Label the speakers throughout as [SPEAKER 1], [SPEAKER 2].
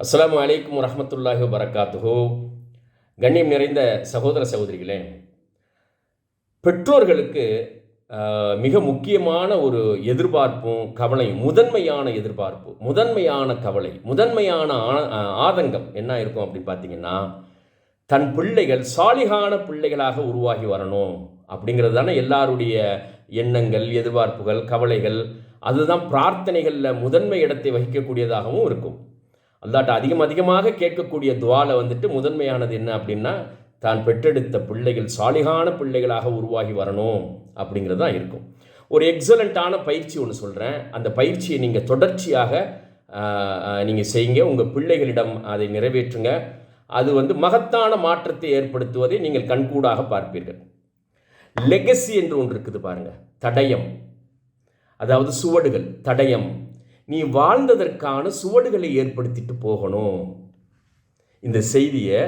[SPEAKER 1] அஸ்லாம் அலைக்கும் வரஹ்மத்துல்லாஹி வரகாத்துஹோ கண்ணியம் நிறைந்த சகோதர சகோதரிகளே பெற்றோர்களுக்கு மிக முக்கியமான ஒரு எதிர்பார்ப்பும் கவலையும் முதன்மையான எதிர்பார்ப்பு முதன்மையான கவலை முதன்மையான ஆ- ஆ- ஆதங்கம் என்ன இருக்கும் அப்படின்னு பார்த்தீங்கன்னா தன் பிள்ளைகள் சாலிகான பிள்ளைகளாக உருவாகி வரணும் அப்படிங்கிறது தானே எல்லாருடைய எண்ணங்கள் எதிர்பார்ப்புகள் கவலைகள். அதுதான் பிரார்த்தனைகளில் முதன்மை இடத்தை வகிக்கக்கூடியதாகவும் இருக்கும். அல்லாட்ட அதிகம் அதிகமாக கேட்கக்கூடிய துவாலை வந்துட்டு முதன்மையானது என்ன அப்படின்னா தான் பெற்றெடுத்த பிள்ளைகள் சாலிகான பிள்ளைகளாக உருவாகி வரணும் அப்படிங்கிறது தான் இருக்கும். ஒரு எக்ஸலண்ட்டான பயிற்சி ஒன்று சொல்கிறேன் அந்த பயிற்சியை நீங்கள் தொடர்ச்சியாக நீங்கள் செய்யுங்க. உங்கள் பிள்ளைகளிடம் அதை நிறைவேற்றுங்க. அது வந்து மகத்தான மாற்றத்தை ஏற்படுத்துவதை நீங்கள் கண்கூடாக பார்ப்பீர்கள். லெகசி என்று ஒன்று இருக்குது பாருங்கள் தடயம். அதாவது சுவடுகள். தடயம். நீ வாழ்ந்ததற்கான சுவடுகளை ஏற்படுத்திட்டு போகணும். இந்த செய்தியை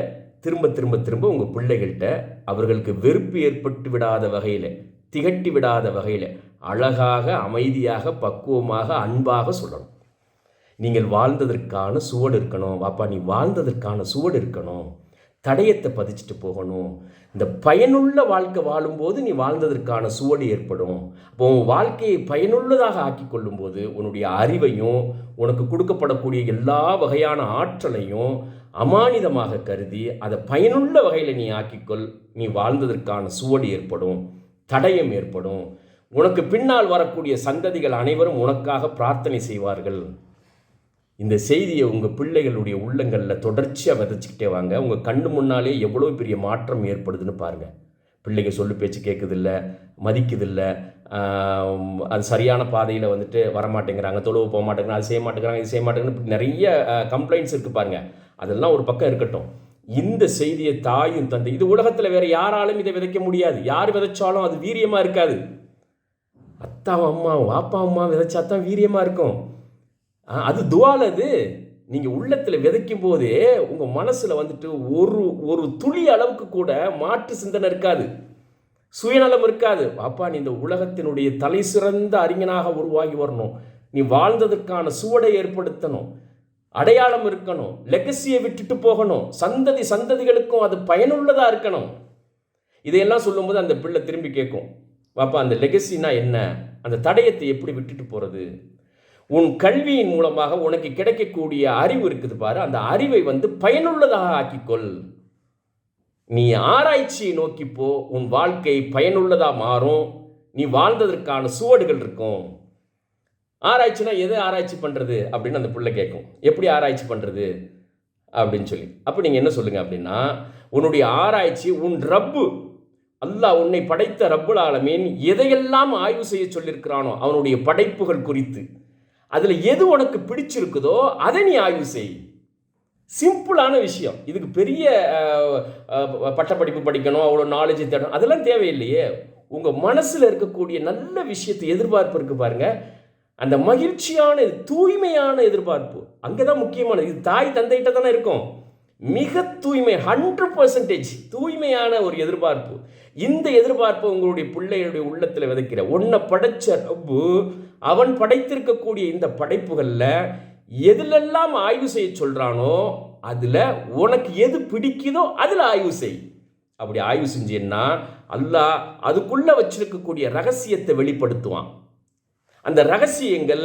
[SPEAKER 1] திரும்ப திரும்ப திரும்ப உங்கள் பிள்ளைகள்கிட்ட அவர்களுக்கு வெறுப்பு ஏற்பட்டு விடாத வகையில் திகட்டி விடாத வகையில் அழகாக அமைதியாக பக்குவமாக அன்பாக சொல்லணும். நீங்கள் வாழ்ந்ததற்கான சுவடு இருக்கணும். அப்பா நீ வாழ்ந்ததற்கான சுவடு இருக்கணும். தடயத்தை பதிச்சுட்டு போகணும். இந்த பயனுள்ள வாழ்க்கை வாழும்போது நீ வாழ்ந்ததற்கான சுவடு ஏற்படும். அப்போ உன் வாழ்க்கையை பயனுள்ளதாக ஆக்கி கொள்ளும்போது உன்னுடைய அறிவையும் உனக்கு கொடுக்கப்படக்கூடிய எல்லா வகையான ஆற்றலையும் அமானிதமாக கருதி அதை பயனுள்ள வகையில் நீ ஆக்கிக்கொள் நீ வாழ்ந்ததற்கான சுவடு ஏற்படும். தடயம் ஏற்படும். உனக்கு பின்னால் வரக்கூடிய சந்ததிகள் அனைவரும் உனக்காக பிரார்த்தனை செய்வார்கள். இந்த செய்தியை உங்கள் பிள்ளைகளுடைய உள்ளங்களில் தொடர்ச்சியாக விதைச்சிக்கிட்டே வாங்க. உங்கள் கண்ணு முன்னாலே எவ்வளோ பெரிய மாற்றம் ஏற்படுதுன்னு பாருங்கள் பிள்ளைங்க சொல்லு பேச்சு கேட்குதில்ல மதிக்குதில்ல அது சரியான பாதையில் வந்துட்டு வரமாட்டேங்கிறாங்க தொழுவு போக மாட்டேங்கிறாங்க அது செய்ய மாட்டேங்கிறாங்க இது செய்ய மாட்டேங்கிறாங்க நிறைய கம்ப்ளைண்ட்ஸ் இருக்குது பாருங்கள் அதெல்லாம் ஒரு பக்கம் இருக்கட்டும். இந்த செய்தியை தாயும் தந்தை இது உலகத்தில் வேறு யாராலும் இதை விதைக்க முடியாது. யார் விதைச்சாலும் அது வீரியமாக இருக்காது. அத்தாவும் அம்மாவும் வாப்பா அம்மா விதைச்சா தான் வீரியமாக இருக்கும். அது துவால் அது நீங்கள் உள்ளத்தில் விதைக்கும் போதே உங்கள் மனசில் வந்துட்டு ஒரு ஒரு துளி அளவுக்கு கூட மாற்று சிந்தனை இருக்காது. சுயநலம் இருக்காது. அப்பா நீ இந்த உலகத்தினுடைய தலை சிறந்த அறிஞனாக உருவாகி வரணும். நீ வாழ்ந்ததற்கான சுவடை ஏற்படுத்தணும். அடையாளம் இருக்கணும். லெகசியை விட்டுட்டு போகணும். சந்ததி சந்ததிகளுக்கும் அது பயனுள்ளதாக இருக்கணும். இதையெல்லாம் சொல்லும்போது அந்த பிள்ளை திரும்பி கேட்கும். பாப்பா அந்த லெகசினா என்ன? அந்த தடயத்தை எப்படி விட்டுட்டு போகிறது உன் கல்வியின் மூலமாக உனக்கு கிடைக்கக்கூடிய அறிவு இருக்குது பாரு. அந்த அறிவை வந்து பயனுள்ளதாக ஆக்கிக்கொள். நீ ஆராய்ச்சியை நோக்கி போ. உன் வாழ்க்கை பயனுள்ளதாக மாறும். நீ வாழ்ந்ததற்கான சுவடுகள் இருக்கும். ஆராய்ச்சினா எது ஆராய்ச்சி பண்ணுறது அப்படின்னு அந்த பிள்ளை கேட்கும் எப்படி ஆராய்ச்சி பண்ணுறது அப்படின்னு சொல்லி. அப்போ நீங்கள் என்ன சொல்லுங்க அப்படின்னா உன்னுடைய ஆராய்ச்சி உன் ரப்பு. அல்லாஹ் உன்னை படைத்த ரப்புல் ஆலமீன் எதையெல்லாம் ஆய்வு செய்ய சொல்லியிருக்கிறானோ அவனுடைய படைப்புகள் குறித்து. அதில் எது உனக்கு பிடிச்சிருக்குதோ அதை நீ ஆய்வு செய். சிம்பிளான விஷயம். இதுக்கு பெரிய பட்டப்படிப்பு படிக்கணும் அவ்வளோ நாலேஜ் தேடணும் அதெல்லாம் தேவையில்லையே. உங்கள் மனசில் இருக்கக்கூடிய நல்ல விஷயத்தை எதிர்பார்ப்பு இருக்குது பாருங்கள் அந்த மகிழ்ச்சியான தூய்மையான எதிர்பார்ப்பு. அங்கே தான் முக்கியமானது. இது தாய் தந்தைகிட்ட தானே இருக்கும். மிக தூய்மை ஹண்ட்ரட் பர்சன்டேஜ் தூய்மையான ஒரு எதிர்பார்ப்பு. இந்த எதிர்பார்ப்பு உங்களுடைய பிள்ளைகளுடைய உள்ளத்தில் விதைக்கிற. உன்னை படைச்ச ரப்பு அவன் படைத்திருக்கக்கூடிய இந்த படைப்புகளில் எதிலெல்லாம் ஆய்வு செய்ய சொல்கிறானோ அதில் உனக்கு எது பிடிக்குதோ அதில் ஆய்வு செய். அப்படி ஆய்வு செஞ்சேன்னா அல்லாஹ் அதுக்குள்ளே வச்சிருக்கக்கூடிய ரகசியத்தை வெளிப்படுத்துவான். அந்த ரகசியங்கள்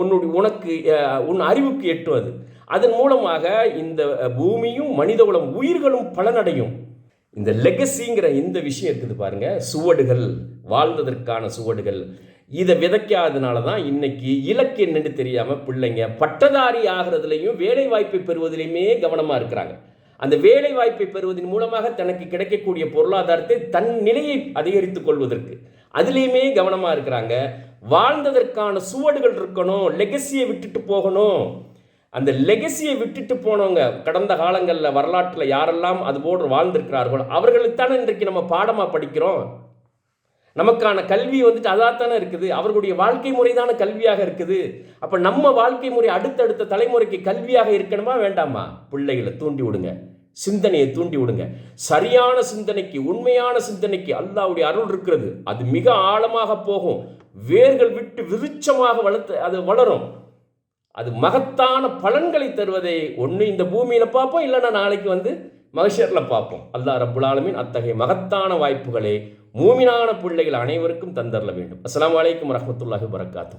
[SPEAKER 1] உன்னுடைய உனக்கு உன் அறிவுக்கு எட்டும் அது அதன் மூலமாக இந்த பூமியும் பூமியும் மனிதகுலம் உயிர்களும் பலனடையும். இந்த லெகசிங்கிற இந்த விஷயம் இருக்குது பாருங்க. சுவடுகள் வாழ்ந்ததற்கான சுவடுகள். இதை விதைக்காதனால தான் இன்னைக்கு இலக்கு என்னன்னு தெரியாமல் பிள்ளைங்க பட்டதாரி ஆகிறதுலையும் வேலை வாய்ப்பை பெறுவதிலையுமே கவனமாக இருக்கிறாங்க. அந்த வேலை வாய்ப்பை பெறுவதன் மூலமாக தனக்கு கிடைக்கக்கூடிய பொருளாதாரத்தை தன் நிலையை அதிகரித்து கொள்வதற்கு அதுலேயுமே கவனமாக இருக்கிறாங்க. வாழ்ந்ததற்கான சுவடுகள் இருக்கணும் லெகசியை விட்டுட்டு போகணும். அந்த லெகசியை விட்டுட்டு போனவங்க கடந்த காலங்களில் வரலாற்றில் யாரெல்லாம் அது போன்று வாழ்ந்திருக்கிறார்களோ அவர்களுக்குத்தானே இன்றைக்கு நம்ம பாடமாக படிக்கிறோம்? நமக்கான கல்வி வந்துட்டு அதாக தானே இருக்குது. அவர்களுடைய வாழ்க்கை முறை தானே கல்வியாக இருக்குது. அப்போ நம்ம வாழ்க்கை முறை அடுத்தடுத்த தலைமுறைக்கு கல்வியாக இருக்கணுமா வேண்டாமா? பிள்ளைகளை தூண்டி விடுங்க. சிந்தனையை தூண்டி விடுங்க. சரியான சிந்தனைக்கு உண்மையான சிந்தனைக்கு அல்லாவுடைய அருள் இருக்கிறது. அது மிக ஆழமாக போகும். வேர்கள் விட்டு விருச்சமாக வளர்த்து அது வளரும். அது மகத்தான பலன்களை தருவதை ஒன்று இந்த பூமியில் பார்ப்போம் இல்லைன்னா நாளைக்கு வந்து மகஷரில் பார்ப்போம். அல்லா ரப்புல் அத்தகைய மகத்தான வாய்ப்புகளை மூமினான பிள்ளைகள் அனைவருக்கும் தந்தரல வேண்டும். அஸ்லாம் வலைக்கம் வரமத்துல்லாஹி வரகாத்து